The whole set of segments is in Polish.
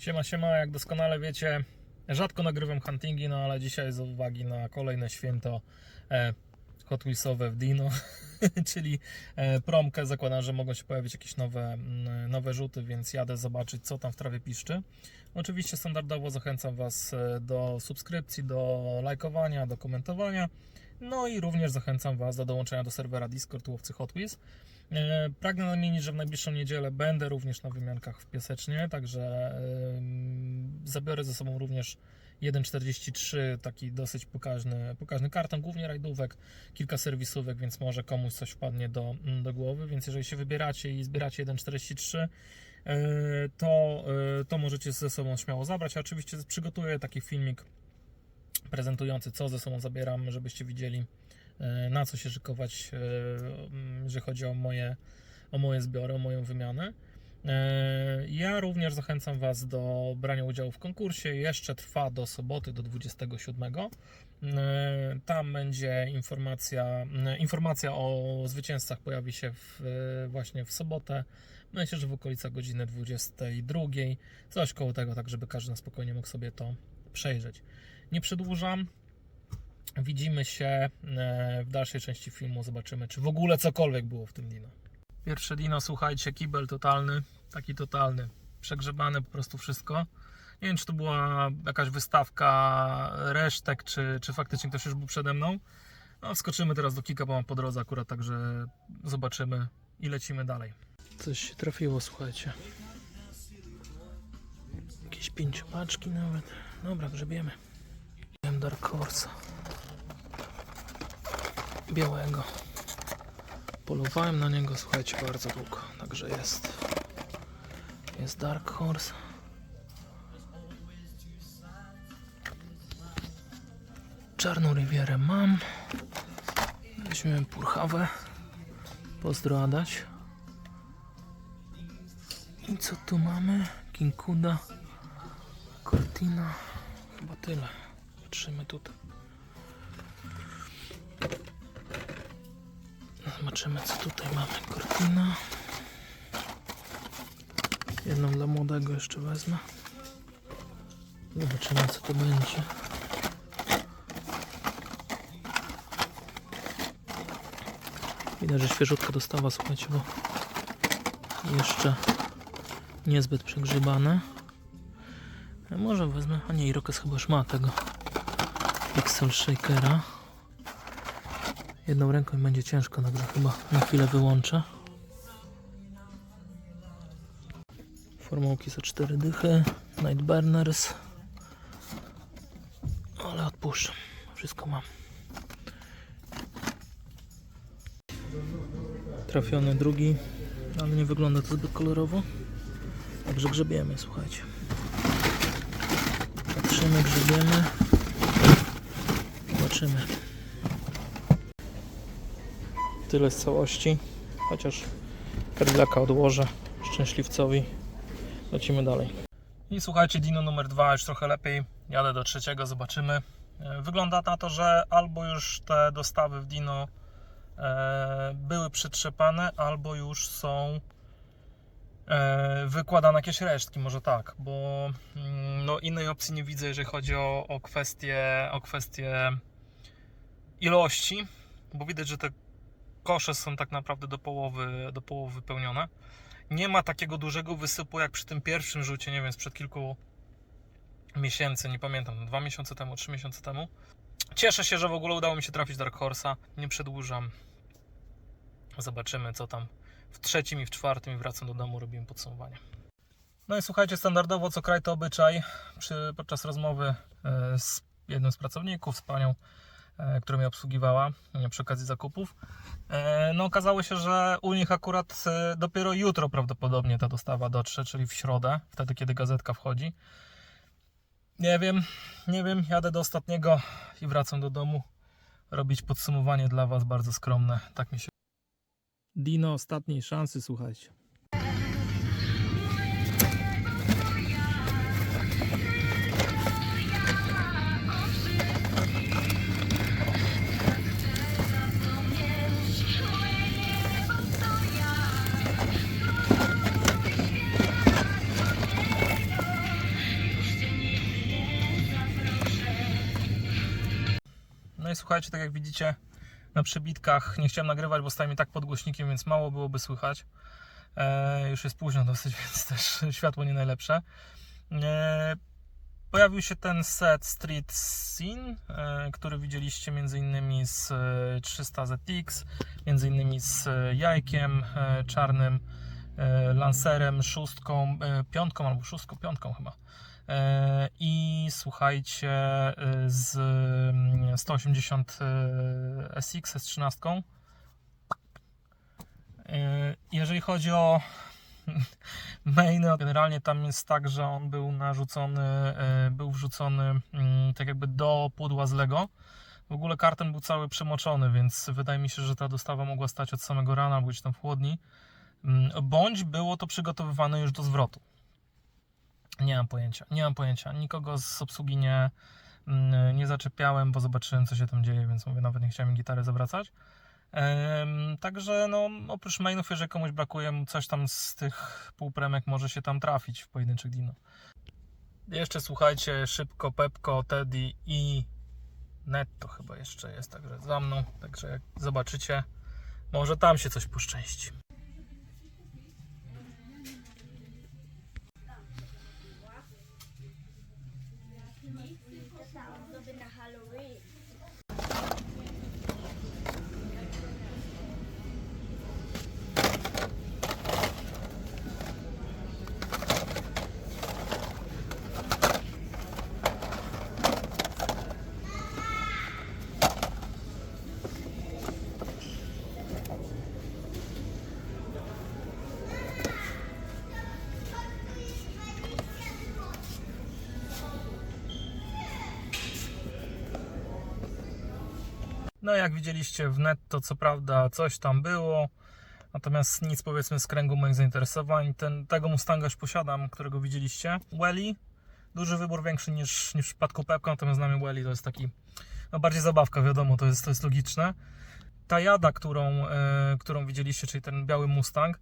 Siema, siema, jak doskonale wiecie, rzadko nagrywam huntingi, no ale dzisiaj z uwagi na kolejne święto e, Hot Wheelsowe w Dino, czyli e, promkę, zakładam, że mogą się pojawić jakieś nowe, mm, nowe rzuty, więc jadę zobaczyć, co tam w trawie piszczy. Oczywiście standardowo zachęcam Was e, do subskrypcji, do lajkowania, do komentowania, no i również zachęcam Was do dołączenia do serwera Discord Łowcy Hot Wheels. E, Pragnę nadmienić, że w najbliższą niedzielę będę również na wymiankach w Piasecznie, także zabiorę ze sobą również 1.43, taki dosyć pokaźny, pokaźny karton, głównie rajdówek, kilka serwisówek, więc może komuś coś wpadnie do, mm, do głowy, więc jeżeli się wybieracie i zbieracie 1.43, e, to, e, to możecie ze sobą śmiało zabrać. Ja oczywiście przygotuję taki filmik prezentujący, co ze sobą zabieram, żebyście widzieli, na co się szykować, e, mm, jeżeli chodzi o moje, o moje zbiory, o moją wymianę. E, Ja również zachęcam Was do brania udziału w konkursie. Jeszcze trwa do soboty, do 27. E, Tam będzie informacja, e, informacja o zwycięzcach pojawi się w, e, właśnie w sobotę. Myślę, że w okolicach godziny 22. Coś koło tego, tak żeby każdy na spokojnie mógł sobie to przejrzeć. Nie przedłużam. Widzimy się e, w dalszej części filmu. Zobaczymy, czy w ogóle cokolwiek było w tym dino. Pierwsze dino, słuchajcie, kibel totalny, taki totalny, przegrzebane po prostu wszystko. Nie wiem, czy to była jakaś wystawka resztek, czy, czy faktycznie ktoś już był przede mną. No, wskoczymy teraz do kika, bo mam po drodze akurat, także zobaczymy i lecimy dalej. Coś się trafiło, słuchajcie. Jakieś pięciopaczki nawet. Dobra, grzebiemy. Dark Horse. Białego. Polowałem na niego, słuchajcie, bardzo długo. Także jest. Jest Dark Horse. Czarną Rivierę mam. Weźmiemy Purchawę. Pozdro Adaś. I co tu mamy? Kinkuda. Cortina. Chyba tyle. Patrzymy tutaj. Zobaczymy co tutaj mamy. Cortina. Jedną dla młodego jeszcze wezmę. Zobaczymy co to będzie. Widać, że świeżutka dostawa, słuchajcie, bo jeszcze niezbyt przegrzebane. A może wezmę, a nie, Irokes chyba już ma tego Pixel Shakera. Jedną ręką mi będzie ciężko, także chyba na chwilę wyłączę. Formułki za 4 dychy, Nightburners. Ale odpuszczam, wszystko mam. Trafiony drugi, ale nie wygląda to zbyt kolorowo. Także grzebiemy, słuchajcie. Patrzymy, grzebiemy. Zobaczymy. Tyle z całości. Chociaż Cadillaca odłożę szczęśliwcowi. Lecimy dalej. I słuchajcie, Dino numer dwa już trochę lepiej. Jadę do trzeciego, zobaczymy. E, Wygląda na to, że albo już te dostawy w Dino e, były przytrzepane, albo już są e, wykładane jakieś resztki, może tak, bo mm, no, innej opcji nie widzę, jeżeli chodzi o, o kwestię, o kwestię ilości, bo widać, że te kosze są tak naprawdę do połowy, do połowy wypełnione. Nie ma takiego dużego wysypu jak przy tym pierwszym rzucie, nie wiem, sprzed kilku miesięcy, nie pamiętam, dwa miesiące temu, trzy miesiące temu. Cieszę się, że w ogóle udało mi się trafić Dark Horse'a. Nie przedłużam. Zobaczymy, co tam w trzecim i w czwartym i wracam do domu, robimy podsumowanie. No i słuchajcie, standardowo co kraj to obyczaj. Przy, podczas rozmowy e, z jednym z pracowników, z panią, która mnie obsługiwała e, przy okazji zakupów, e, no okazało się, że u nich akurat e, dopiero jutro prawdopodobnie ta dostawa dotrze, czyli w środę, wtedy kiedy gazetka wchodzi. Nie wiem, nie wiem, jadę do ostatniego i wracam do domu robić podsumowanie dla Was bardzo skromne, tak mi się Dino ostatniej szansy, słuchajcie. No i słuchajcie, tak jak widzicie na przebitkach, nie chciałem nagrywać, bo stałem tak pod głośnikiem, więc mało byłoby słychać. E, już jest późno dosyć, więc też światło nie najlepsze. E, pojawił się ten set Street Scene, e, który widzieliście innymi z e, 300 ZX, innymi z e, jajkiem e, czarnym, e, lancerem, szóstką, e, piątką albo szóstką, piątką chyba. E, I słuchajcie, e, z mm, 180 e, SX, S13. E, Jeżeli chodzi o main, generalnie tam jest tak, że on był narzucony, e, był wrzucony mm, tak jakby do pudła z Lego. W ogóle karton był cały przemoczony, więc wydaje mi się, że ta dostawa mogła stać od samego rana albo gdzieś tam w chłodni. Mm, Bądź było to przygotowywane już do zwrotu. Nie mam pojęcia, nie mam pojęcia. Nikogo z obsługi nie, mm, nie zaczepiałem, bo zobaczyłem, co się tam dzieje, więc mówię, nawet nie chciałem gitary zawracać. Także no, oprócz mainów, jeżeli komuś brakuje, coś tam z tych półpremek może się tam trafić w pojedynczych dino. Jeszcze słuchajcie, szybko Pepko, Teddy i Netto chyba jeszcze jest, także za mną. Także jak zobaczycie, może tam się coś poszczęści. No jak widzieliście w netto, co prawda coś tam było, natomiast nic powiedzmy z kręgu moich zainteresowań. Ten, tego Mustanga już posiadam, którego widzieliście. Welly, duży wybór większy niż, niż w przypadku Pepka, natomiast dla Welly to jest taki, no bardziej zabawka, wiadomo, to jest, to jest logiczne. Ta jada, którą, e, którą widzieliście, czyli ten biały Mustang,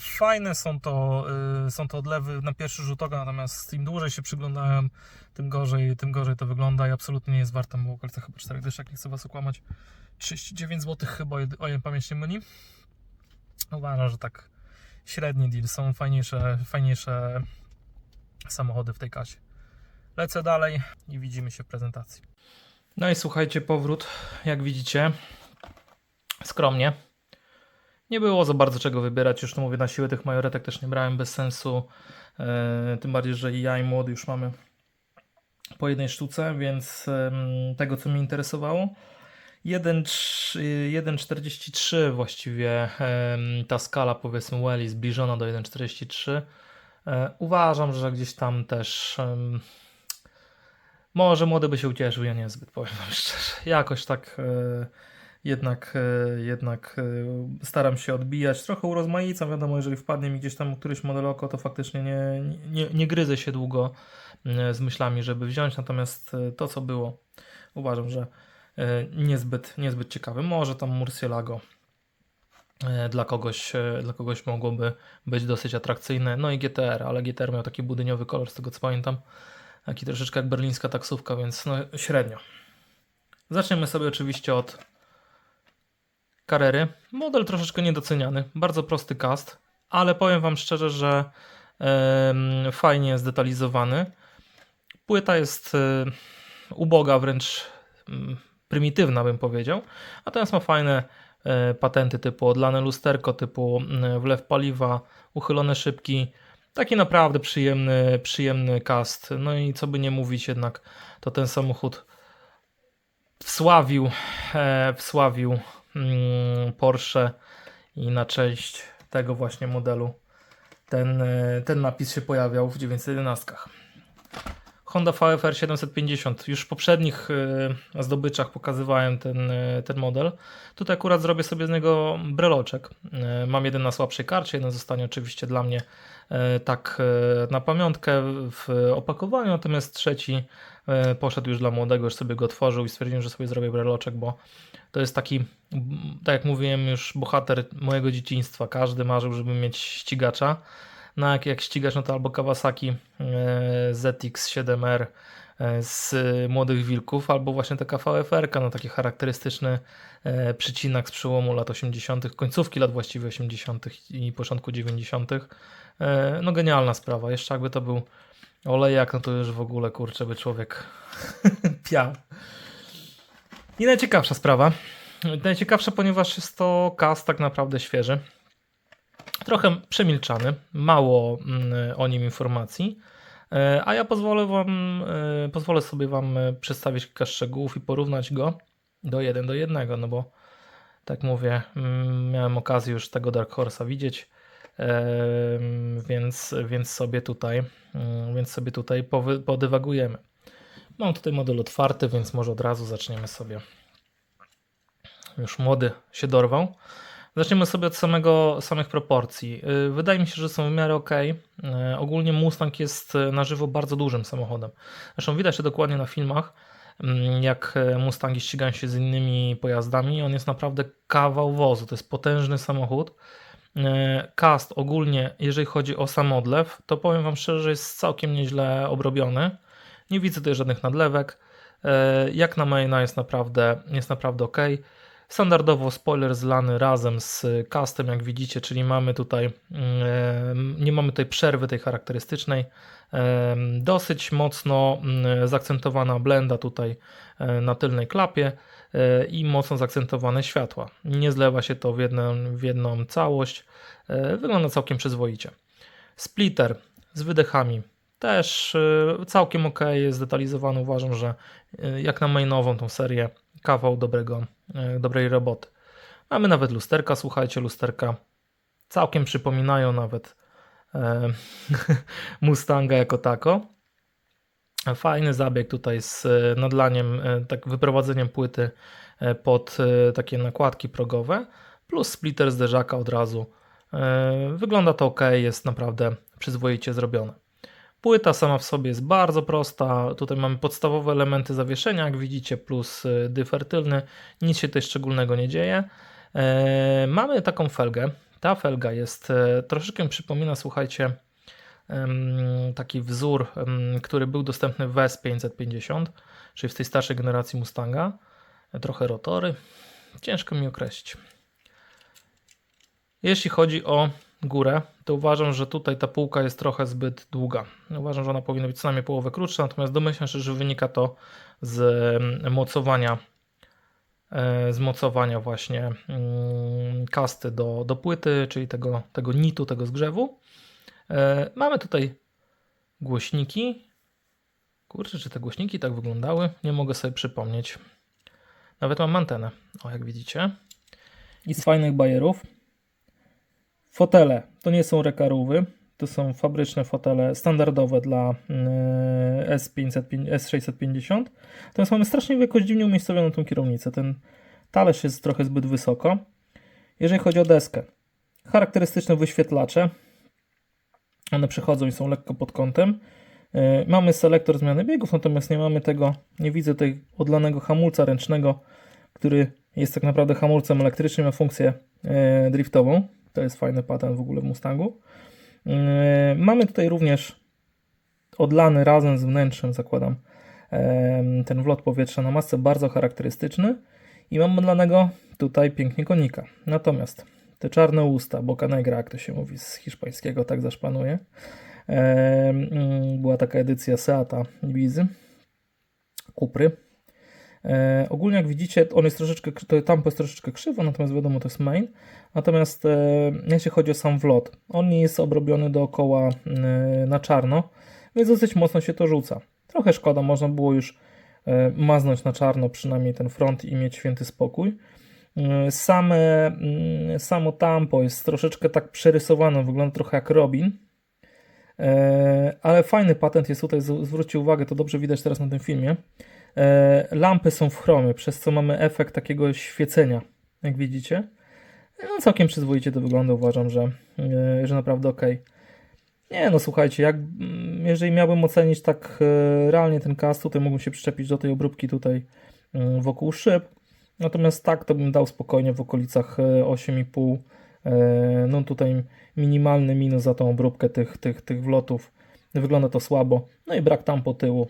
fajne są to, e, są to odlewy na pierwszy rzut oka, natomiast im dłużej się przyglądałem, tym gorzej, tym gorzej to wygląda i absolutnie nie jest warte, bo w okolicach chyba 4 dyszek, nie chcę Was okłamać, 39 zł chyba, o ile pamięć nie myli. Uważam, że tak średni deal, są fajniejsze, fajniejsze samochody w tej kasie. Lecę dalej i widzimy się w prezentacji. No i słuchajcie, powrót, jak widzicie, skromnie. Nie było za bardzo czego wybierać, już to mówię, na siłę tych majoretek też nie brałem bez sensu, e, tym bardziej, że i ja i młody już mamy po jednej sztuce, więc tego co mnie interesowało. 1,3 1,43 właściwie ta skala powiedzmy Welly zbliżona do 1,43. E, Uważam, że gdzieś tam też może młody by się ucieszył, ja niezbyt powiem szczerze. Jakoś tak e, jednak, e, jednak e, staram się odbijać. Trochę urozmaicam, wiadomo, jeżeli wpadnie mi gdzieś tam któryś model oko, to faktycznie nie, nie, nie gryzę się długo e, z myślami, żeby wziąć, natomiast to co było uważam, że niezbyt, niezbyt ciekawe. Może tam Murcielago dla kogoś, dla kogoś mogłoby być dosyć atrakcyjne. No i GTR, ale GTR miał taki budyniowy kolor, z tego co pamiętam. Taki troszeczkę jak berlińska taksówka, więc no średnio. Zaczniemy sobie oczywiście od Carrery. Model troszeczkę niedoceniany, bardzo prosty cast, ale powiem Wam szczerze, że em, fajnie zdetalizowany. Płyta jest e, uboga, wręcz mm, prymitywna bym powiedział, natomiast ma fajne e, patenty typu odlane lusterko, typu mm, wlew paliwa, uchylone szybki. Taki naprawdę przyjemny, przyjemny cast. No i co by nie mówić jednak, to ten samochód wsławił, e, wsławił Porsche i na część tego właśnie modelu ten, e, ten napis się pojawiał w 911. Honda VFR 750. Już w poprzednich e, zdobyczach pokazywałem ten, e, ten model. Tutaj akurat zrobię sobie z niego breloczek. Mam jeden na słabszej karcie, jeden zostanie oczywiście dla mnie tak na pamiątkę w opakowaniu, natomiast trzeci poszedł już dla młodego, już sobie go otworzył i stwierdziłem, że sobie zrobię breloczek, bo to jest taki, tak jak mówiłem już, bohater mojego dzieciństwa. Każdy marzył, żeby mieć ścigacza. No jak, jak ścigacz, no to albo Kawasaki e, ZX7R e, z Młodych Wilków, albo właśnie taka VFR-ka, no taki charakterystyczny e, przycinak z przełomu lat 80., końcówki lat właściwie 80. i początku 90. E, No genialna sprawa. Jeszcze jakby to był olejak, no to już w ogóle kurczę by człowiek piał. I najciekawsza sprawa. Najciekawsza, ponieważ jest to cast tak naprawdę świeży. Trochę przemilczany, mało mm, o nim informacji. E, A ja pozwolę wam, e, pozwolę sobie wam e, przedstawić kilka szczegółów i porównać go do jeden do jednego, no bo tak mówię, mm, miałem okazję już tego Dark Horse'a widzieć, więc, więc sobie tutaj, mm, więc sobie tutaj podywagujemy. Mam tutaj model otwarty, więc może od razu zaczniemy sobie. Już młody się dorwał. Zaczniemy sobie od samego, samych proporcji. Yy, Wydaje mi się, że są w miarę ok. Ogólnie Mustang jest yy, na żywo bardzo dużym samochodem. Zresztą widać to dokładnie na filmach, mm, jak Mustangi ścigają się z innymi pojazdami. On jest naprawdę kawał wozu. To jest potężny samochód. Cast ogólnie, jeżeli chodzi o sam odlew, to powiem Wam szczerze, że jest całkiem nieźle obrobiony. Nie widzę tutaj żadnych nadlewek. E, Jak na maina jest naprawdę, jest naprawdę ok. Standardowo spoiler zlany razem z castem, jak widzicie, czyli mamy tutaj, mm, nie mamy tutaj przerwy tej charakterystycznej. Em, Dosyć mocno mm, zaakcentowana blenda tutaj e, na tylnej klapie e, i mocno zaakcentowane światła. Nie zlewa się to w jedną, w jedną całość. E, Wygląda całkiem przyzwoicie. Splitter z wydechami też e, całkiem ok, jest zdetalizowany. Uważam, że e, jak na mainową tą serię, kawał dobrego, e, dobrej roboty. Mamy nawet lusterka, słuchajcie, lusterka całkiem przypominają nawet e, Mustanga jako tako. Fajny zabieg tutaj z nadlaniem, tak wyprowadzeniem płyty e, pod takie nakładki progowe, plus splitter zderzaka od razu. E, Wygląda to ok, jest naprawdę przyzwoicie zrobione. Płyta sama w sobie jest bardzo prosta. Tutaj mamy podstawowe elementy zawieszenia, jak widzicie, plus y, dyfer tylny. Nic się tutaj szczególnego nie dzieje. E, mamy taką felgę. Ta felga jest e, troszeczkę przypomina, słuchajcie, taki wzór, który był dostępny w S550, czyli w tej starszej generacji Mustanga. E, Trochę rotory. Ciężko mi określić. Jeśli chodzi o górę, to uważam, że tutaj ta półka jest trochę zbyt długa. Uważam, że ona powinna być co najmniej połowę krótsza, natomiast domyślam się, że wynika to z mm, mocowania, e, z mocowania właśnie mm, kasty do, do płyty, czyli tego, tego nitu, tego zgrzewu. E, Mamy tutaj głośniki. Kurczę, czy te głośniki tak wyglądały? Nie mogę sobie przypomnieć. Nawet mam antenę, o jak widzicie. I z fajnych bajerów Fotele to nie są rekarówy, to są fabryczne fotele standardowe dla mm, S500, S650. Natomiast mamy strasznie jakoś dziwnie umiejscowioną tą kierownicę. Ten talerz jest trochę zbyt wysoko. Jeżeli chodzi o deskę, charakterystyczne wyświetlacze. One przechodzą i są lekko pod kątem. Yy, Mamy selektor zmiany biegów, natomiast nie mamy tego, nie widzę tej odlanego hamulca ręcznego, który jest tak naprawdę hamulcem elektrycznym, ma funkcję yy, driftową. To jest fajny patent w ogóle w Mustangu. Yy, Mamy tutaj również odlany razem z wnętrzem, zakładam, em, ten wlot powietrza na masce bardzo charakterystyczny i mam odlanego tutaj pięknie konika. Natomiast te czarne usta, boca negra, jak to się mówi z hiszpańskiego, tak zaszpanuje. Mm, Była taka edycja Seata Ibizy, Kupry. E, ogólnie jak widzicie, on jest troszeczkę, to tampo jest troszeczkę krzywo, natomiast wiadomo, to jest main. Natomiast e, jeśli chodzi o sam wlot, on jest obrobiony dookoła e, na czarno, więc dosyć mocno się to rzuca. Trochę szkoda, można było już maznąć na czarno przynajmniej ten front i mieć święty spokój. Same, mm, samo tampo jest troszeczkę tak przerysowane, wygląda trochę jak Robin. Ale fajny patent jest tutaj, zwróćcie uwagę, to dobrze widać teraz na tym filmie. E, Lampy są w chromie, przez co mamy efekt takiego świecenia, jak widzicie. No, całkiem przyzwoicie to wygląda, uważam, że, e, że naprawdę ok. Nie, no słuchajcie, jak, mm, jeżeli miałbym ocenić tak e, realnie ten cast, to mógłbym się przyczepić do tej obróbki tutaj mm, wokół szyb. Natomiast tak, to bym dał spokojnie w okolicach e, 8,5. E, No tutaj minimalny minus za tą obróbkę tych, tych, tych wlotów. Wygląda to słabo. No i brak tam po tyłu.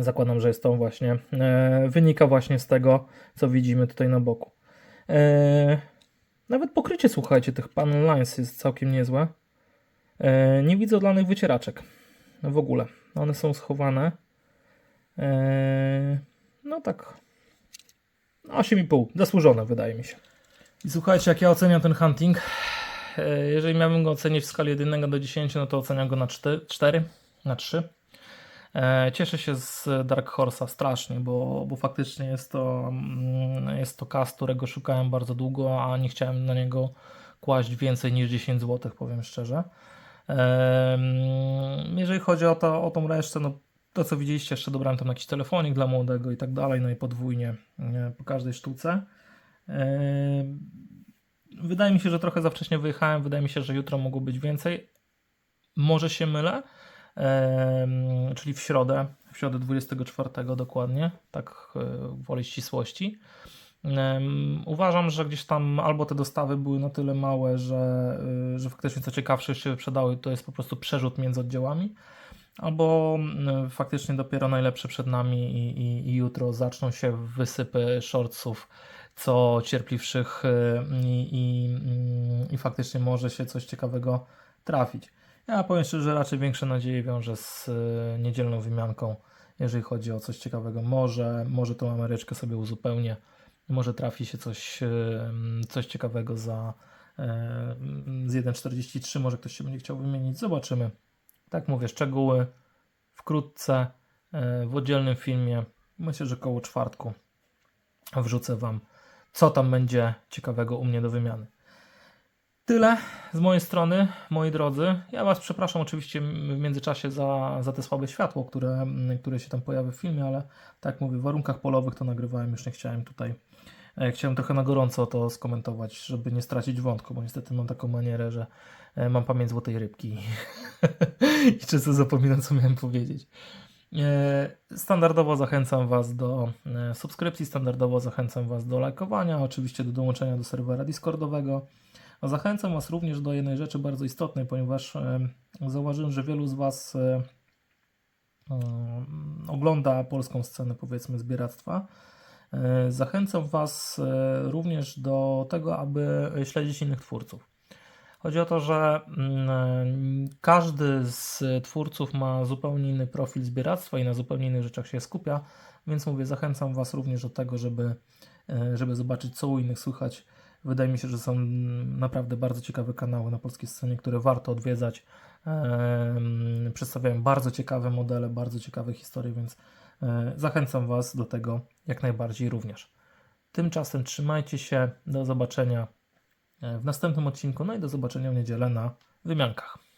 Zakładam, że jest to właśnie, e, wynika właśnie z tego, co widzimy tutaj na boku. E, nawet pokrycie, słuchajcie, tych panel lines jest całkiem niezłe. E, nie widzę odlanych wycieraczek w ogóle. One są schowane. No tak. 8,5. Zasłużone, wydaje mi się. I słuchajcie, jak ja oceniam ten hunting, jeżeli miałbym go ocenić w skali od 1 do 10, no to oceniam go na 4, na 3. E, Cieszę się z Dark Horse'a strasznie, bo, bo faktycznie jest to, mm, jest to cast, którego szukałem bardzo długo, a nie chciałem na niego kłaść więcej niż 10 zł, powiem szczerze. Em, Jeżeli chodzi o, to, o tą resztę, no to co widzieliście, jeszcze dobrałem tam jakiś telefonik dla młodego i tak dalej, no i podwójnie e, po każdej sztuce. Em, Wydaje mi się, że trochę za wcześnie wyjechałem, wydaje mi się, że jutro mogło być więcej. Może się mylę, czyli w środę, w środę 24 dokładnie, tak e, woli ścisłości. Uważam, że gdzieś tam albo te dostawy były na tyle małe, że, y, że faktycznie co ciekawsze się wyprzedały, to jest po prostu przerzut między oddziałami, albo y, faktycznie dopiero najlepsze przed nami i, i, i jutro zaczną się wysypy shortsów co cierpliwszych i, i, i faktycznie może się coś ciekawego trafić. Ja powiem szczerze, że raczej większe nadzieje wiążę z y, niedzielną wymianką, jeżeli chodzi o coś ciekawego. Może, może tą Ameryczkę sobie uzupełnię. Może trafi się coś, em, coś ciekawego za em, z 1.43. Może ktoś się będzie chciał wymienić. Zobaczymy. Tak mówię, szczegóły wkrótce e, w oddzielnym filmie. Myślę, że koło czwartku wrzucę Wam, co tam będzie ciekawego u mnie do wymiany. Tyle z mojej strony, moi drodzy. Ja Was przepraszam oczywiście w międzyczasie za, za te słabe światło, które, które się tam pojawia w filmie, ale tak jak mówię, w warunkach polowych to nagrywałem, już nie chciałem tutaj. e, Chciałem trochę na gorąco to skomentować, żeby nie stracić wątku, bo niestety mam taką manierę, że e, mam pamięć złotej rybki i często zapominam, co miałem powiedzieć. E, Standardowo zachęcam Was do subskrypcji, standardowo zachęcam Was do lajkowania, oczywiście do dołączenia do serwera Discordowego. A Zachęcam Was również do jednej rzeczy bardzo istotnej, ponieważ e, zauważyłem, że wielu z Was e, e, ogląda polską scenę, powiedzmy, zbieractwa. E, Zachęcam Was e, również do tego, aby śledzić innych twórców. Chodzi o to, że mm, każdy z twórców ma zupełnie inny profil zbieractwa i na zupełnie innych rzeczach się skupia, więc mówię, zachęcam Was również do tego, żeby, e, żeby zobaczyć, co u innych słychać. Wydaje mi się, że są naprawdę bardzo ciekawe kanały na polskiej scenie, które warto odwiedzać. Przedstawiają bardzo ciekawe modele, bardzo ciekawe historie, więc e, zachęcam Was do tego jak najbardziej również. Tymczasem trzymajcie się, do zobaczenia e, w następnym odcinku, no i do zobaczenia w niedzielę na wymiankach.